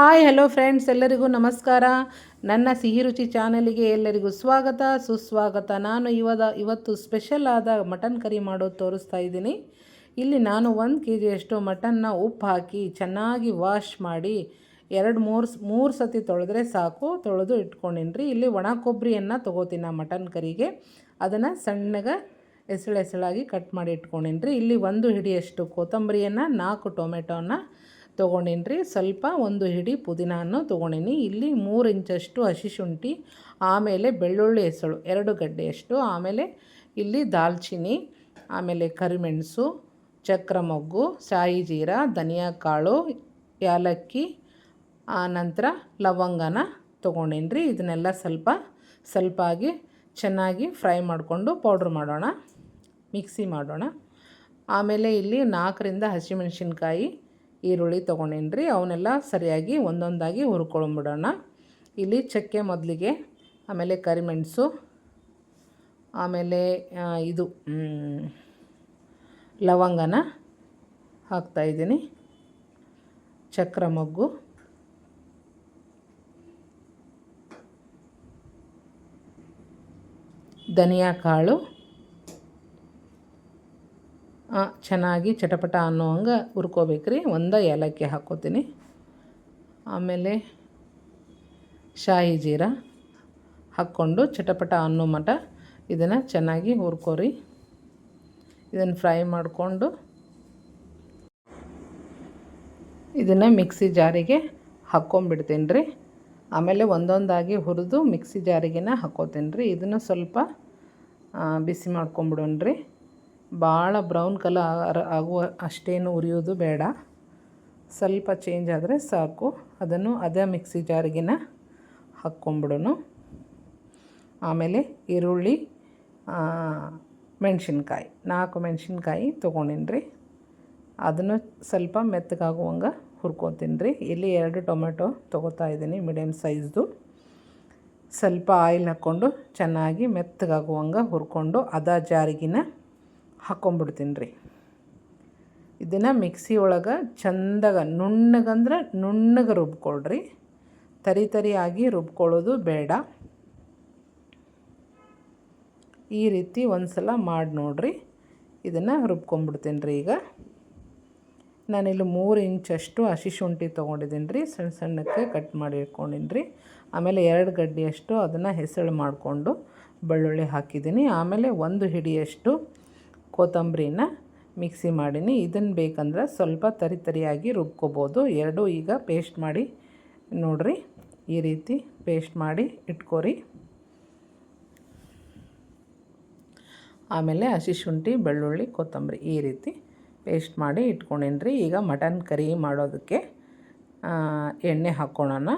Hi hello friends ಎಲ್ಲರಿಗೂ ನಮಸ್ಕಾರ. ನನ್ನ ಸಿಹಿ ರುಚಿ ಚಾನಲಿಗೆ ಎಲ್ಲರಿಗೂ ಸ್ವಾಗತ. ಸುಸ್ವಾಗತ. ನಾನು ಇವದ, ಇವತ್ತು ಸ್ಪೆಷಲ್ ಆದ ಮಟನ್ ಕರಿ ಮಾಡೋದು ತೋರಿಸ್ತಾ ಇದ್ದೀನಿ. ಇಲ್ಲಿ ನಾನು ಒಂದು ಕೆ ಜಿಯಷ್ಟು ಮಟನ್ನ ಉಪ್ಪು ಹಾಕಿ ಚೆನ್ನಾಗಿ ವಾಶ್ ಮಾಡಿ ಎರಡು, ಮೂರು ಮೂರು ಸತಿ ತೊಳೆದ್ರೆ ಸಾಕು. ತೊಳೆದು ಇಟ್ಕೊಂಡಿನ್ರಿ. ಇಲ್ಲಿ ಒಣ ಕೊಬ್ಬರಿಯನ್ನು ತೊಗೋತೀನಿ ಆ ಮಟನ್ ಕರಿಗೆ. ಅದನ್ನು ಸಣ್ಣಗೆ ಎಸಳು ಎಸಳಾಗಿ ಕಟ್ ಮಾಡಿ ಇಟ್ಕೊಂಡಿನ್ರಿ. ಇಲ್ಲಿ ಒಂದು ಹಿಡಿಯಷ್ಟು ಕೊತ್ತಂಬರಿಯನ್ನು, ನಾಲ್ಕು ಟೊಮೆಟೊನ ತೊಗೊಂಡಿನಿ ಸ್ವಲ್ಪ ಒಂದು ಹಿಡಿ ಪುದೀನಾನು ತೊಗೊಂಡಿನಿ. ಇಲ್ಲಿ ಮೂರು ಇಂಚಷ್ಟು ಹಸಿ ಶುಂಠಿ, ಆಮೇಲೆ ಬೆಳ್ಳುಳ್ಳಿ ಹೆಸಳು, ಎರಡು ಗಡ್ಡೆಯಷ್ಟು, ಆಮೇಲೆ ಇಲ್ಲಿ ದಾಲ್ಚಿನಿ, ಆಮೇಲೆ ಕರಿಮೆಣಸು ಚಕ್ರ ಮೊಗ್ಗು ಸಾಯಿ ಜೀರ ಧನಿಯಾ ಕಾಳು ಯಾಲಕ್ಕಿ ನಂತರ ಲವಂಗನ ತೊಗೊಂಡಿನಿ ರೀ ಇದನ್ನೆಲ್ಲ ಸ್ವಲ್ಪ ಸ್ವಲ್ಪ ಆಗಿ ಚೆನ್ನಾಗಿ ಫ್ರೈ ಮಾಡಿಕೊಂಡು ಪೌಡ್ರ್ ಮಾಡೋಣ, ಮಿಕ್ಸಿ ಮಾಡೋಣ. ಆಮೇಲೆ ಇಲ್ಲಿ ನಾಲ್ಕರಿಂದ ಹಸಿಮೆಣಸಿನ್ಕಾಯಿ ಈರುಳ್ಳಿ ತೊಗೊಂಡೇನಿ ರೀ ಅವನ್ನೆಲ್ಲ ಸರಿಯಾಗಿ ಒಂದೊಂದಾಗಿ ಹುರ್ಕೊಂಬಿಡೋಣ ಇಲ್ಲಿ ಚಕ್ಕೆ ಮೊದಲಿಗೆ, ಆಮೇಲೆ ಕರಿಮೆಣಸು ಆಮೇಲೆ ಇದು ಲವಂಗನ ಹಾಕ್ತಾಯಿದ್ದೀನಿ ಚಕ್ರ ಮೊಗ್ಗು. ಧನಿಯಾ ಕಾಳು. ಚೆನ್ನಾಗಿ ಚಟಪಟ ಅನ್ನೋ ಹಂಗೆ ಹುರ್ಕೋಬೇಕ್ರಿ. ಒಂದು ಏಲಕ್ಕಿ ಹಾಕ್ಕೋತೀನಿ ಆಮೇಲೆ ಶಾಹಿ ಜೀರ ಹಾಕ್ಕೊಂಡು ಚಟಪಟ ಅನ್ನೋ ಮಟ ಇದನ್ನು ಚೆನ್ನಾಗಿ ಹುರ್ಕೋರಿ. ಇದನ್ನು ಫ್ರೈ ಮಾಡಿಕೊಂಡು ಇದನ್ನು ಮಿಕ್ಸಿ ಜಾರಿಗೆ ಹಾಕ್ಕೊಂಬಿಡ್ತೀನಿ ರೀ ಆಮೇಲೆ ಒಂದೊಂದಾಗಿ ಹುರಿದು ಮಿಕ್ಸಿ ಜಾರಿಗೆನ ಹಾಕ್ಕೋತೀನಿ ರೀ ಇದನ್ನು ಸ್ವಲ್ಪ ಬಿಸಿ ಮಾಡ್ಕೊಂಬಿಡೋಣ ರೀ ಭಾಳ ಬ್ರೌನ್ ಕಲರ್ ಆಗುವ ಅಷ್ಟೇನು ಉರಿಯೋದು ಬೇಡ. ಸ್ವಲ್ಪ ಚೇಂಜ್ ಆದರೆ ಸಾಕು. ಅದನ್ನು ಅದೇ ಮಿಕ್ಸಿ ಜಾರಿಗಿನ ಹಾಕ್ಕೊಂಬಿಡೋಣ. ಆಮೇಲೆ ಈರುಳ್ಳಿ ಮೆಣಸಿನ್ಕಾಯಿ. ನಾಲ್ಕು ಮೆಣಸಿನ್ಕಾಯಿ ತೊಗೊಂಡಿನಿ ಅದನ್ನು ಸ್ವಲ್ಪ ಮೆತ್ತಗಾಗುವಂಗೆ ಹುರ್ಕೊತೀನಿ ರೀ ಇಲ್ಲಿ ಎರಡು ಟೊಮೆಟೊ ತೊಗೋತಾ ಇದ್ದೀನಿ ಮೀಡಿಯಮ್ ಸೈಜ್ದು. ಸ್ವಲ್ಪ ಆಯಿಲ್ ಹಾಕ್ಕೊಂಡು ಚೆನ್ನಾಗಿ ಮೆತ್ತಗಾಗುವಂಗೆ ಹುರ್ಕೊಂಡು ಅದ ಜಾರಿಗಿನ ಹಾಕ್ಕೊಂಬಿಡ್ತೀನಿ ರೀ ಇದನ್ನು ಮಿಕ್ಸಿ ಒಳಗೆ ಚಂದಾಗ ನುಣ್ಣಗಂದ್ರೆ ನುಣ್ಣಗೆ ರುಬ್ಕೊಳ್ರಿ. ತರಿ ತರಿಯಾಗಿ ರುಬ್ಕೊಳ್ಳೋದು ಬೇಡ. ಈ ರೀತಿ ಒಂದು ಸಲ ಮಾಡಿ ನೋಡ್ರಿ. ಇದನ್ನು ರುಬ್ಕೊಂಬಿಡ್ತೀನಿ ರೀ ಈಗ. ನಾನಿಲ್ಲಿ ಮೂರು ಇಂಚಷ್ಟು ಹಸಿ ಶುಂಠಿ ತೊಗೊಂಡಿದ್ದೀನಿ ರೀ ಸಣ್ಣ ಸಣ್ಣಕ್ಕೆ ಕಟ್ ಮಾಡಿ ಇಟ್ಕೊಂಡಿನಿ ರೀ ಆಮೇಲೆ ಎರಡು ಗಡ್ಡೆಯಷ್ಟು ಅದನ್ನು ಹೆಸಳು ಮಾಡಿಕೊಂಡು ಬೆಳ್ಳುಳ್ಳಿ ಹಾಕಿದ್ದೀನಿ. ಆಮೇಲೆ ಒಂದು ಹಿಡಿಯಷ್ಟು ಕೊತ್ತಂಬರಿನ ಮಿಕ್ಸಿ ಮಾಡೀನಿ. ಇದನ್ನು ಬೇಕಂದ್ರೆ ಸ್ವಲ್ಪ ತರಿ ತರಿಯಾಗಿ ರುಬ್ಕೋಬೋದು. ಎರಡೂ ಈಗ ಪೇಸ್ಟ್ ಮಾಡಿ, ನೋಡ್ರಿ, ಈ ರೀತಿ ಪೇಸ್ಟ್ ಮಾಡಿ ಇಟ್ಕೋರಿ. ಆಮೇಲೆ ಹಸಿ ಶುಂಠಿ, ಬೆಳ್ಳುಳ್ಳಿ, ಕೊತ್ತಂಬರಿ ಈ ರೀತಿ ಪೇಸ್ಟ್ ಮಾಡಿ ಇಟ್ಕೊಂಡೇನ್ರಿ. ಈಗ ಮಟನ್ ಕರಿ ಮಾಡೋದಕ್ಕೆ ಎಣ್ಣೆ ಹಾಕ್ಕೊಳ್ಳೋಣ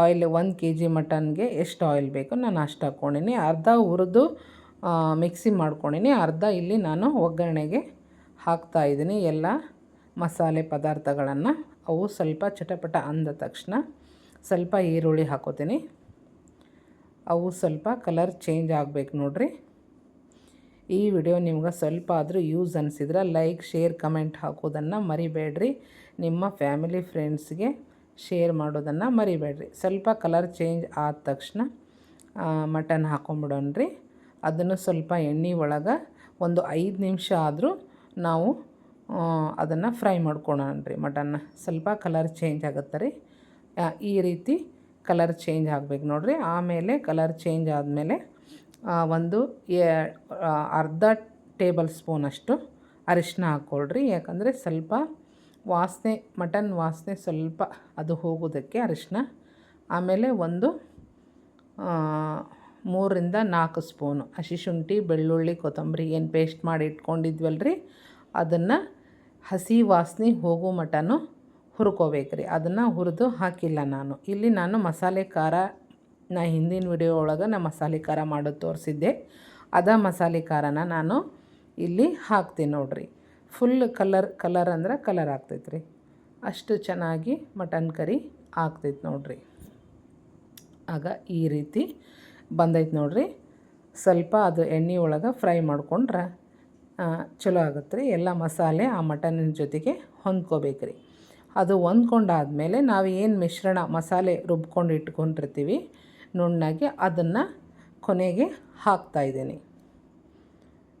ಆಯಿಲ್ ಒಂದು ಕೆ ಜಿ ಮಟನ್ಗೆ ಎಷ್ಟು ಆಯಿಲ್ ಬೇಕು? ನಾನು ಅಷ್ಟು ಹಾಕ್ಕೊಂಡಿನಿ. ಅರ್ಧ ಹುರಿದು ಮಿಕ್ಸಿ ಮಾಡ್ಕೊಂಡಿನಿ. ಅರ್ಧ ಇಲ್ಲಿ ನಾನು ಒಗ್ಗರಣೆಗೆ ಹಾಕ್ತಾಯಿದ್ದೀನಿ ಎಲ್ಲ ಮಸಾಲೆ ಪದಾರ್ಥಗಳನ್ನು. ಅವು ಸ್ವಲ್ಪ ಚಟಪಟ ಅಂದ ತಕ್ಷಣ ಸ್ವಲ್ಪ ಈರುಳ್ಳಿ ಹಾಕೋತೀನಿ. ಅವು ಸ್ವಲ್ಪ ಕಲರ್ ಚೇಂಜ್ ಆಗಬೇಕು ನೋಡ್ರಿ. ಈ ವಿಡಿಯೋ ನಿಮ್ಗೆ ಸ್ವಲ್ಪ ಆದರೂ ಯೂಸ್ ಅನಿಸಿದ್ರೆ ಲೈಕ್ ಶೇರ್ ಕಮೆಂಟ್ ಹಾಕೋದನ್ನು ಮರಿಬೇಡ್ರಿ. ನಿಮ್ಮ ಫ್ಯಾಮಿಲಿ ಫ್ರೆಂಡ್ಸ್ಗೆ ಶೇರ್ ಮಾಡೋದನ್ನು ಮರಿಬೇಡ್ರಿ. ಸ್ವಲ್ಪ ಕಲರ್ ಚೇಂಜ್ ಆದ ತಕ್ಷಣ ಮಟನ್ ಹಾಕೊಂಬಿಡೋಣ್ರಿ. ಅದನ್ನು ಸ್ವಲ್ಪ ಎಣ್ಣೆ ಒಳಗೆ ಒಂದು ಐದು ನಿಮಿಷ ಆದರೂ ನಾವು ಅದನ್ನು ಫ್ರೈ ಮಾಡ್ಕೊಳೋಣ ರೀ ಮಟನ್ನ. ಸ್ವಲ್ಪ ಕಲರ್ ಚೇಂಜ್ ಆಗುತ್ತೆ ರೀ. ಈ ರೀತಿ ಕಲರ್ ಚೇಂಜ್ ಆಗಬೇಕು ನೋಡಿರಿ. ಆಮೇಲೆ ಕಲರ್ ಚೇಂಜ್ ಆದಮೇಲೆ ಒಂದು ಅರ್ಧ ಟೇಬಲ್ ಸ್ಪೂನಷ್ಟು ಅರಿಶಿನ ಹಾಕ್ಕೊಳ್ರಿ. ಯಾಕಂದರೆ ಸ್ವಲ್ಪ ವಾಸನೆ, ಮಟನ್ ವಾಸನೆ ಸ್ವಲ್ಪ ಅದು ಹೋಗೋದಕ್ಕೆ ಅರಿಶಿನ ಆಮೇಲೆ ಒಂದು ಮೂರರಿಂದ ನಾಲ್ಕು ಸ್ಪೂನು. ಹಸಿ ಶುಂಠಿ, ಬೆಳ್ಳುಳ್ಳಿ, ಕೊತ್ತಂಬರಿ ಏನು ಪೇಸ್ಟ್ ಮಾಡಿ ಇಟ್ಕೊಂಡಿದ್ವಲ್ಲ ರೀ ಅದನ್ನು ಹಸಿ ವಾಸನೆ ಹೋಗೋ ಮಟನು ಹುರ್ಕೋಬೇಕು ರೀ ಅದನ್ನು ಹುರಿದು ಹಾಕಿಲ್ಲ ನಾನು. ಇಲ್ಲಿ ನಾನು ಮಸಾಲೆ ಖಾರ, ನಾ ಹಿಂದಿನ ವಿಡಿಯೋ ಒಳಗೆ ನಾ ಮಸಾಲೆ ಖಾರ ಮಾಡೋದು ತೋರಿಸಿದ್ದೆ. ಅದ ಮಸಾಲೆ ಖಾರನ ನಾನು ಇಲ್ಲಿ ಹಾಕ್ತೀನಿ ನೋಡಿರಿ. ಫುಲ್ ಕಲರ್ ಕಲರ್ ಅಂದ್ರೆ ಕಲರ್ ಆಗ್ತೈತೆ ರೀ ಅಷ್ಟು ಚೆನ್ನಾಗಿ ಮಟನ್ ಕರಿ ಆಗ್ತೈತೆ ನೋಡಿರಿ. ಆಗ ಈ ರೀತಿ ಬಂದೈತೆ ನೋಡ್ರಿ. ಸ್ವಲ್ಪ ಅದು ಎಣ್ಣೆ ಒಳಗೆ ಫ್ರೈ ಮಾಡ್ಕೊಂಡ್ರೆ ಚಲೋ ಆಗುತ್ತೆ ರೀ ಎಲ್ಲ ಮಸಾಲೆ ಆ ಮಟನಿನ ಜೊತೆಗೆ ಹೊಂದ್ಕೋಬೇಕು ರೀ ಅದು ಹೊಂದ್ಕೊಂಡಾದಮೇಲೆ ನಾವು ಏನು ಮಿಶ್ರಣ ಮಸಾಲೆ ರುಬ್ಕೊಂಡು ಇಟ್ಕೊಂಡಿರ್ತೀವಿ, ನುಣ್ಣಗೆ ಅದನ್ನು ಕೊನೆಗೆ ಹಾಕ್ತಾಯಿದ್ದೀನಿ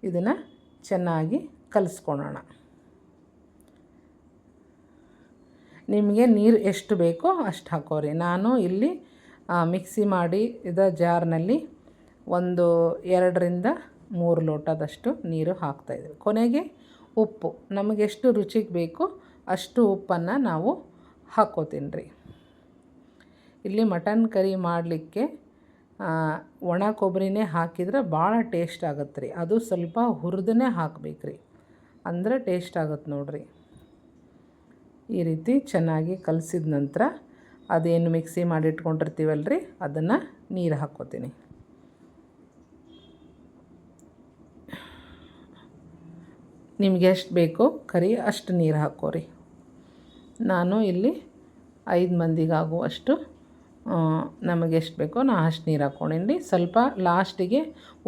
ಇದನ್ನು ಚೆನ್ನಾಗಿ ಕಲಿಸ್ಕೊಳ್ಳೋಣ ನಿಮಗೆ ನೀರು ಎಷ್ಟು ಬೇಕೋ ಅಷ್ಟು ಹಾಕೋರಿ. ನಾನು ಇಲ್ಲಿ ಮಿಕ್ಸಿ ಮಾಡಿ ಇದ ಜಾರ್ನಲ್ಲಿ ಒಂದು ಎರಡರಿಂದ ಮೂರು ಲೋಟದಷ್ಟು ನೀರು ಹಾಕ್ತಾಯಿದ್ದೀವಿ ಕೊನೆಗೆ ಉಪ್ಪು. ನಮಗೆಷ್ಟು ರುಚಿಗೆ ಬೇಕು ಅಷ್ಟು ಉಪ್ಪನ್ನು ನಾವು ಹಾಕೋತೀನಿ ರೀ ಇಲ್ಲಿ ಮಟನ್ ಕರಿ ಮಾಡಲಿಕ್ಕೆ ಒಣ ಕೊಬ್ಬರಿನೇ ಹಾಕಿದ್ರೆ ಭಾಳ ಟೇಸ್ಟ್ ಆಗುತ್ತೆ ರೀ ಅದು ಸ್ವಲ್ಪ ಹುರಿದನೇ ಹಾಕಬೇಕು ರೀ ಅಂದರೆ ಟೇಸ್ಟ್ ಆಗುತ್ತೆ ನೋಡಿರಿ. ಈ ರೀತಿ ಚೆನ್ನಾಗಿ ಕಲಸಿದ ನಂತರ ಅದೇನು ಮಿಕ್ಸಿ ಮಾಡಿಟ್ಕೊಂಡಿರ್ತೀವಲ್ಲ ರೀ ಅದನ್ನು ನೀರು ಹಾಕ್ಕೋತೀನಿ. ನಿಮ್ಗೆ ಎಷ್ಟು ಬೇಕೋ ಕರಿ ಅಷ್ಟು ನೀರು ಹಾಕೋರಿ ನಾನು ಇಲ್ಲಿ ಐದು ಮಂದಿಗಾಗುವಷ್ಟು ನಮಗೆ ಎಷ್ಟು ಬೇಕೋ ನಾ ಅಷ್ಟು ನೀರು ಹಾಕ್ಕೊಂಡಿನಿ ಸ್ವಲ್ಪ ಲಾಸ್ಟಿಗೆ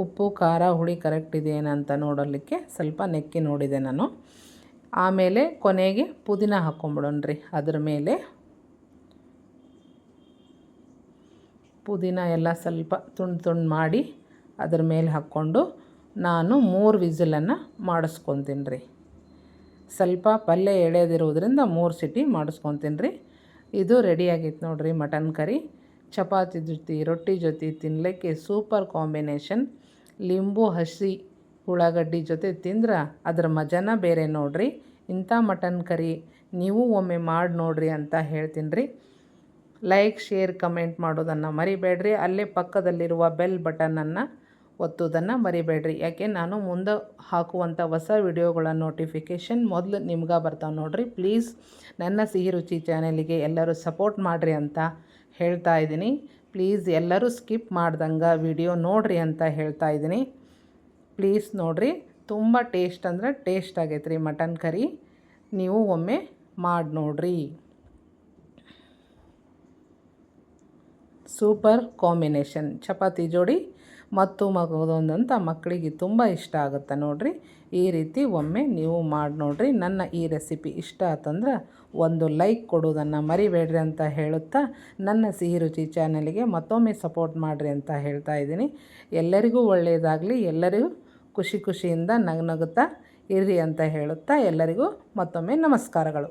ಉಪ್ಪು, ಖಾರ, ಹುಳಿ ಕರೆಕ್ಟ್ ಇದೆಯೇನಂತ ನೋಡಲಿಕ್ಕೆ ಸ್ವಲ್ಪ ನೆಕ್ಕಿ ನೋಡಿದೆ ನಾನು. ಆಮೇಲೆ ಕೊನೆಗೆ ಪುದೀನ ಹಾಕ್ಕೊಂಬಿಡೋಣ ರೀ ಅದ್ರ ಮೇಲೆ. ಪುದೀನ ಎಲ್ಲ ಸ್ವಲ್ಪ ತುಂಡು ತುಂಡು ಮಾಡಿ ಅದ್ರ ಮೇಲೆ ಹಾಕ್ಕೊಂಡು ನಾನು ಮೂರು ವಿಸಿಲನ್ನು ಮಾಡಿಸ್ಕೊತೀನಿ ರೀ. ಸ್ವಲ್ಪ ಪಲ್ಯ ಎಳೆದಿರೋದ್ರಿಂದ ಮೂರು ಸಿಟಿ ಮಾಡಿಸ್ಕೊತೀನಿ ರೀ. ಇದು ರೆಡಿ ಆಗೈತೆ ನೋಡಿರಿ ಮಟನ್ ಕರಿ. ಚಪಾತಿ ಜೊತೆ, ರೊಟ್ಟಿ ಜೊತೆ ತಿನ್ನಲಿಕ್ಕೆ ಸೂಪರ್ ಕಾಂಬಿನೇಷನ್ ಲಿಂಬು, ಹಸಿ, ಉಳ್ಳಾಗಡ್ಡಿ ಜೊತೆ ತಿಂದ್ರೆ ಅದ್ರ ಮಜಾನ ಬೇರೆ ನೋಡಿರಿ. ಇಂಥ ಮಟನ್ ಕರಿ ನೀವು ಒಮ್ಮೆ ಮಾಡಿ ನೋಡಿರಿ ಅಂತ ಹೇಳ್ತೀನಿ ರೀ. ಲೈಕ್, ಶೇರ್, ಕಮೆಂಟ್ ಮಾಡೋದನ್ನು ಮರಿಬೇಡ್ರಿ. ಅಲ್ಲೇ ಪಕ್ಕದಲ್ಲಿರುವ ಬೆಲ್ ಬಟನನ್ನು ಒತ್ತೋದನ್ನು ಮರಿಬೇಡ್ರಿ. ಯಾಕೆ? ನಾನು ಮುಂದೆ ಹಾಕುವಂಥ ಹೊಸ ವಿಡಿಯೋಗಳ ನೋಟಿಫಿಕೇಷನ್ ಮೊದಲು ನಿಮ್ಗೆ ಬರ್ತಾವೆ ನೋಡಿರಿ. ಪ್ಲೀಸ್ ನನ್ನ ಸಿಹಿ ರುಚಿ ಚಾನೆಲಿಗೆ ಎಲ್ಲರೂ ಸಪೋರ್ಟ್ ಮಾಡಿರಿ ಅಂತ ಹೇಳ್ತಾ ಇದ್ದೀನಿ. ಪ್ಲೀಸ್ ಎಲ್ಲರೂ ಸ್ಕಿಪ್ ಮಾಡ್ದಂಗೆ ವಿಡಿಯೋ ನೋಡಿರಿ ಅಂತ ಹೇಳ್ತಾ ಇದ್ದೀನಿ. ಪ್ಲೀಸ್ ನೋಡಿರಿ. ತುಂಬ ಟೇಸ್ಟ್ ಅಂದರೆ ಟೇಸ್ಟ್ ಆಗೈತೆ ರೀ ಮಟನ್ ಕರಿ. ನೀವು ಒಮ್ಮೆ ಮಾಡಿ ನೋಡಿರಿ. Super combination. ಚಪಾತಿ ಜೋಡಿ ಮತ್ತು ಮಗದೊಂದಂತ ಮಕ್ಕಳಿಗೆ ತುಂಬ ಇಷ್ಟ ಆಗುತ್ತೆ ನೋಡಿರಿ. ಈ ರೀತಿ ಒಮ್ಮೆ ನೀವು ಮಾಡಿ ನೋಡಿರಿ. ನನ್ನ ಈ ರೆಸಿಪಿ ಇಷ್ಟ ಆತಂದ್ರೆ ಒಂದು ಲೈಕ್ ಕೊಡೋದನ್ನು ಮರಿಬೇಡ್ರಿ ಅಂತ ಹೇಳುತ್ತಾ ನನ್ನ ಸಿಹಿ ರುಚಿ ಚಾನಲಿಗೆ ಮತ್ತೊಮ್ಮೆ ಸಪೋರ್ಟ್ ಮಾಡಿರಿ ಅಂತ ಹೇಳ್ತಾ ಇದ್ದೀನಿ. ಎಲ್ಲರಿಗೂ ಒಳ್ಳೆಯದಾಗಲಿ, ಎಲ್ಲರಿಗೂ ಖುಷಿ ಖುಷಿಯಿಂದ ನಗನಗುತ್ತಾ ಇರ್ರಿ ಅಂತ ಹೇಳುತ್ತಾ ಎಲ್ಲರಿಗೂ ಮತ್ತೊಮ್ಮೆ ನಮಸ್ಕಾರಗಳು.